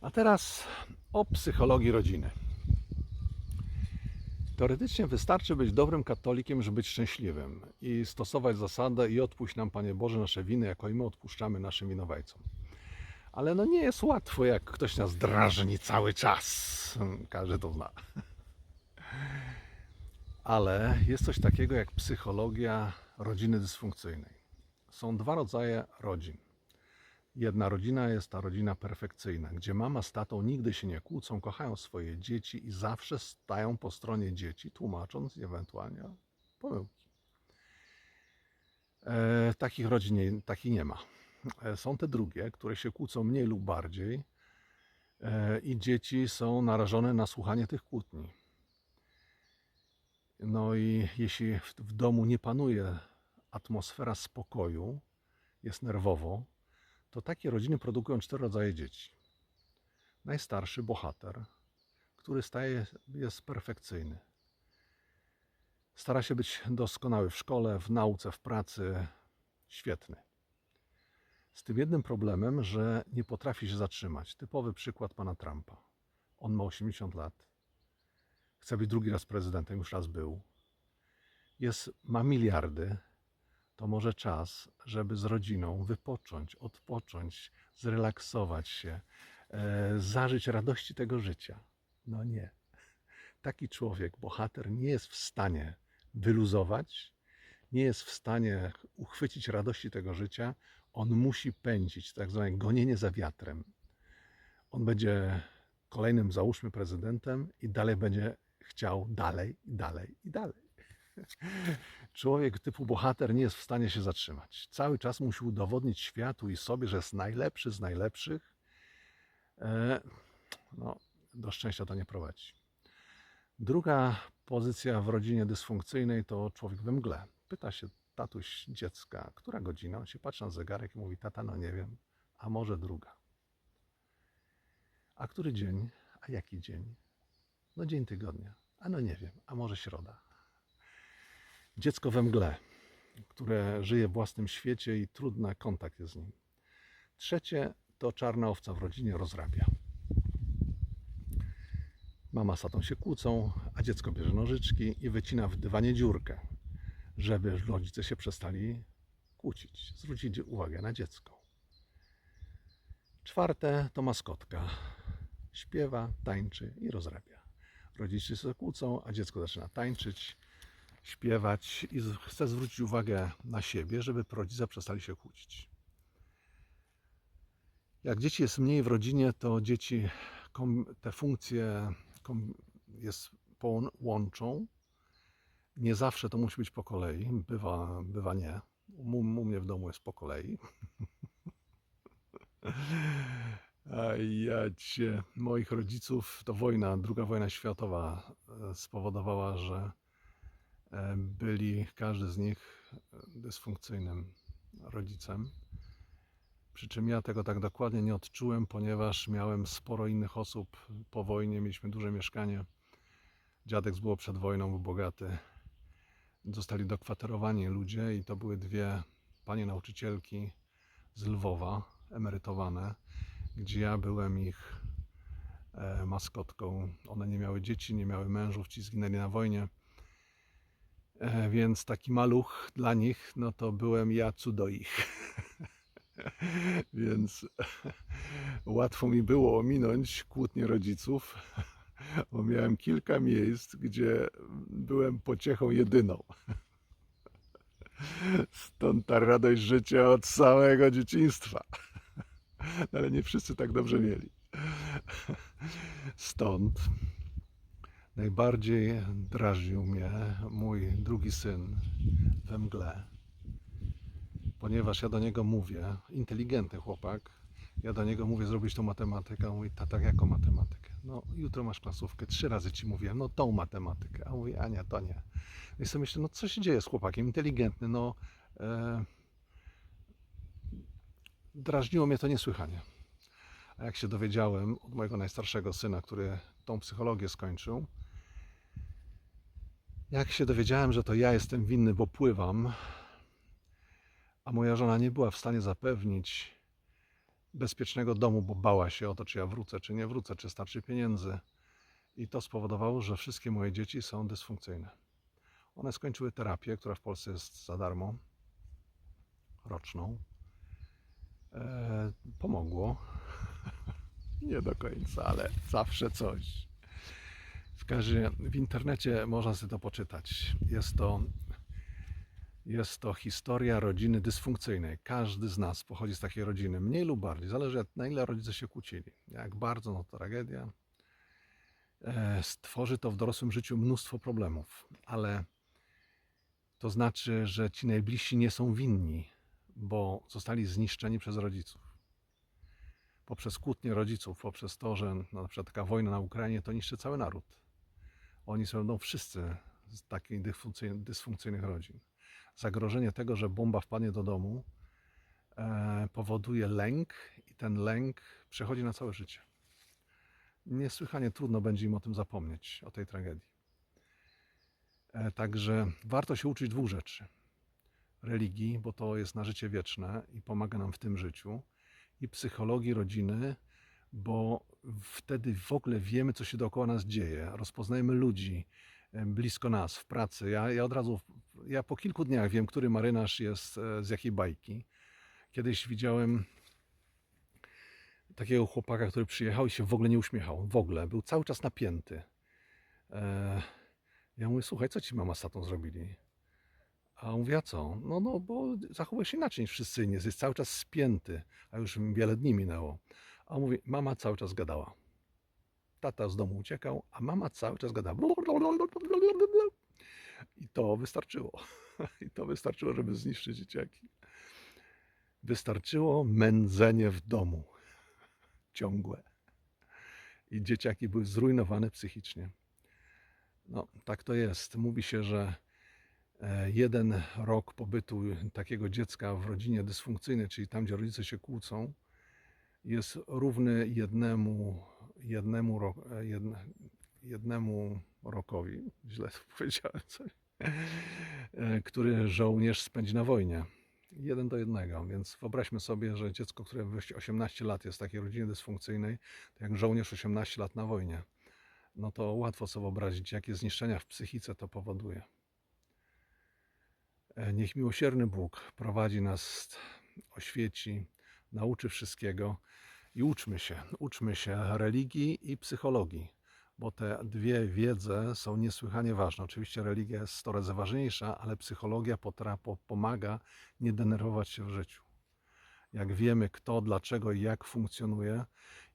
A teraz o psychologii rodziny. Teoretycznie wystarczy być dobrym katolikiem, żeby być szczęśliwym i stosować zasadę i odpuść nam, Panie Boże, nasze winy, jako i my odpuszczamy naszym winowajcom. Ale no nie jest łatwo, jak ktoś nas drażni cały czas. Każdy to zna. Ale jest coś takiego jak psychologia rodziny dysfunkcyjnej. Są dwa rodzaje rodzin. Jedna rodzina jest ta rodzina perfekcyjna, gdzie mama z tatą nigdy się nie kłócą, kochają swoje dzieci i zawsze stają po stronie dzieci, tłumacząc ewentualnie pomyłki. E, takich rodzin nie, nie ma. E, są te drugie, które się kłócą mniej lub bardziej e, i dzieci są narażone na słuchanie tych kłótni. No i jeśli w, w domu nie panuje atmosfera spokoju, jest nerwowo, to takie rodziny produkują cztery rodzaje dzieci. Najstarszy bohater, który staje, jest perfekcyjny. Stara się być doskonały w szkole, w nauce, w pracy, świetny. Z tym jednym problemem, że nie potrafi się zatrzymać. Typowy przykład pana Trumpa. On ma 80 lat. Chce być drugi raz prezydentem, już raz był. Jest, ma miliardy, to może czas, żeby z rodziną wypocząć, odpocząć, zrelaksować się, e, zażyć radości tego życia. No nie. Taki człowiek, bohater, nie jest w stanie wyluzować, nie jest w stanie uchwycić radości tego życia. On musi pędzić, tak zwane gonienie za wiatrem. On będzie kolejnym, załóżmy, prezydentem i dalej będzie chciał dalej, i dalej, i dalej. Człowiek typu bohater nie jest w stanie się zatrzymać. Cały czas musi udowodnić światu i sobie, że jest najlepszy z najlepszych. E, No, do szczęścia to nie prowadzi. Druga pozycja w rodzinie dysfunkcyjnej to człowiek we mgle. Pyta się tatuś dziecka, która godzina? On się patrzy na zegarek i mówi, tata, no nie wiem, a może druga. A który dzień? A jaki dzień? No dzień tygodnia. A no nie wiem, a może środa dziecko we mgle, które żyje w własnym świecie i trudny kontakt jest z nim. Trzecie to czarna owca w rodzinie rozrabia. Mama z tatą się kłócą, a dziecko bierze nożyczki i wycina w dywanie dziurkę, żeby rodzice się przestali kłócić. Zwrócić uwagę na dziecko. Czwarte to maskotka. Śpiewa, tańczy i rozrabia. Rodzice się kłócą, a dziecko zaczyna tańczyć, śpiewać i chce zwrócić uwagę na siebie, żeby rodzice przestali się kłócić. Jak dzieci jest mniej w rodzinie, to dzieci te funkcje jest, łączą. Nie zawsze to musi być po kolei, bywa, bywa nie. U, u mnie w domu jest po kolei. A ja moich rodziców, to wojna, druga wojna światowa e, spowodowała, że byli, każdy z nich e, dysfunkcyjnym rodzicem. Przy czym ja tego tak dokładnie nie odczułem, ponieważ miałem sporo innych osób po wojnie, mieliśmy duże mieszkanie. Dziadek było przed wojną, był bogaty. Zostali dokwaterowani ludzie i to były dwie panie nauczycielki z Lwowa, emerytowane, gdzie ja byłem ich e, maskotką. One nie miały dzieci, nie miały mężów, ci zginęli na wojnie. E, Więc taki maluch dla nich, no to byłem ja cudo ich. Więc łatwo mi było ominąć kłótnie rodziców, bo miałem kilka miejsc, gdzie byłem pociechą jedyną. Stąd ta radość życia od samego dzieciństwa. No, Ale nie wszyscy tak dobrze mieli. Stąd najbardziej drażnił mnie mój drugi syn we mgle. Ponieważ ja do niego mówię, inteligentny chłopak, ja do niego mówię zrobić tą matematykę, a on mówi, tata, jaką matematykę? No jutro masz klasówkę, trzy razy ci mówiłem, no tą matematykę. A on mówi, Ania, to nie. I sobie myślę, no co się dzieje z chłopakiem, inteligentny, no e, drażniło mnie to niesłychanie. A jak się dowiedziałem od mojego najstarszego syna, który tą psychologię skończył, jak się dowiedziałem, że to ja jestem winny, bo pływam, a moja żona nie była w stanie zapewnić bezpiecznego domu, bo bała się o to, czy ja wrócę, czy nie wrócę, czy starczy pieniędzy. I to spowodowało, że wszystkie moje dzieci są dysfunkcyjne. One skończyły terapię, która w Polsce jest za darmo, roczną. E, pomogło. nie do końca, ale zawsze coś. W każdym w internecie można sobie to poczytać. Jest to, jest to historia rodziny dysfunkcyjnej. Każdy z nas pochodzi z takiej rodziny, mniej lub bardziej. Zależy na ile rodzice się kłócili. Jak bardzo, no to tragedia. E, Stworzy to w dorosłym życiu mnóstwo problemów, ale to znaczy, że ci najbliżsi nie są winni, bo zostali zniszczeni przez rodziców poprzez kłótnie rodziców, poprzez to, że no, na przykład taka wojna na Ukrainie to niszczy cały naród. Oni są no, wszyscy z takich dysfunkcyjnych, dysfunkcyjnych rodzin. Zagrożenie tego, że bomba wpadnie do domu, e, powoduje lęk i ten lęk przechodzi na całe życie. Niesłychanie trudno będzie im o tym zapomnieć, o tej tragedii. E, także warto się uczyć dwóch rzeczy. Religii, bo to jest na życie wieczne i pomaga nam w tym życiu i psychologii rodziny, bo wtedy w ogóle wiemy, co się dookoła nas dzieje. Rozpoznajemy ludzi e, blisko nas, w pracy. Ja, ja od razu, ja po kilku dniach wiem, który marynarz jest e, z jakiej bajki. Kiedyś widziałem takiego chłopaka, który przyjechał i się w ogóle nie uśmiechał. W ogóle. Był cały czas napięty. E, Ja mówię, słuchaj, co ci mama z tatą zrobili? A on mówi, a co? No, no, bo zachowuje się inaczej niż wszyscy inni. Jest cały czas spięty, a już wiele dni minęło. A mówi, mama cały czas gadała. Tata z domu uciekał, a mama cały czas gadała. I to wystarczyło. I to wystarczyło, żeby zniszczyć dzieciaki. Wystarczyło mędzenie w domu. Ciągłe. I dzieciaki były zrujnowane psychicznie. No, tak to jest. Mówi się, że e, jeden rok pobytu takiego dziecka w rodzinie dysfunkcyjnej, czyli tam, gdzie rodzice się kłócą, jest równy jednemu, jednemu, ro, jedne, jednemu rokowi, źle powiedziałem coś, e, który żołnierz spędzi na wojnie. Jeden do jednego, więc wyobraźmy sobie, że dziecko, które w 18 lat jest w takiej rodzinie dysfunkcyjnej, to jak żołnierz 18 lat na wojnie no to łatwo sobie wyobrazić, jakie zniszczenia w psychice to powoduje. E, Niech miłosierny Bóg prowadzi nas, oświeci, nauczy wszystkiego i uczmy się, uczmy się religii i psychologii, bo te dwie wiedze są niesłychanie ważne. Oczywiście religia jest 100 razy ważniejsza, ale psychologia potra- po- pomaga nie denerwować się w życiu. Jak wiemy kto, dlaczego i jak funkcjonuje,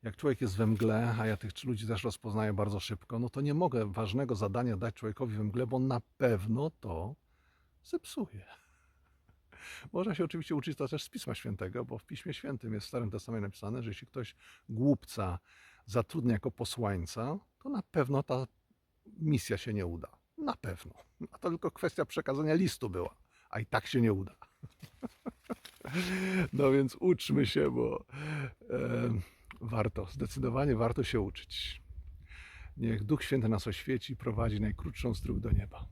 jak człowiek jest we mgle, a ja tych ludzi też rozpoznaję bardzo szybko, no to nie mogę ważnego zadania dać człowiekowi we mgle, bo na pewno to zepsuje. Można się oczywiście uczyć to też z Pisma Świętego, bo w Piśmie Świętym jest w Starym Testamencie napisane, że jeśli ktoś głupca zatrudnia jako posłańca, to na pewno ta misja się nie uda. Na pewno. A to tylko kwestia przekazania listu była, a i tak się nie uda. No więc uczmy się, bo e, warto, zdecydowanie warto się uczyć. Niech Duch Święty nas oświeci i prowadzi najkrótszą z dróg do nieba.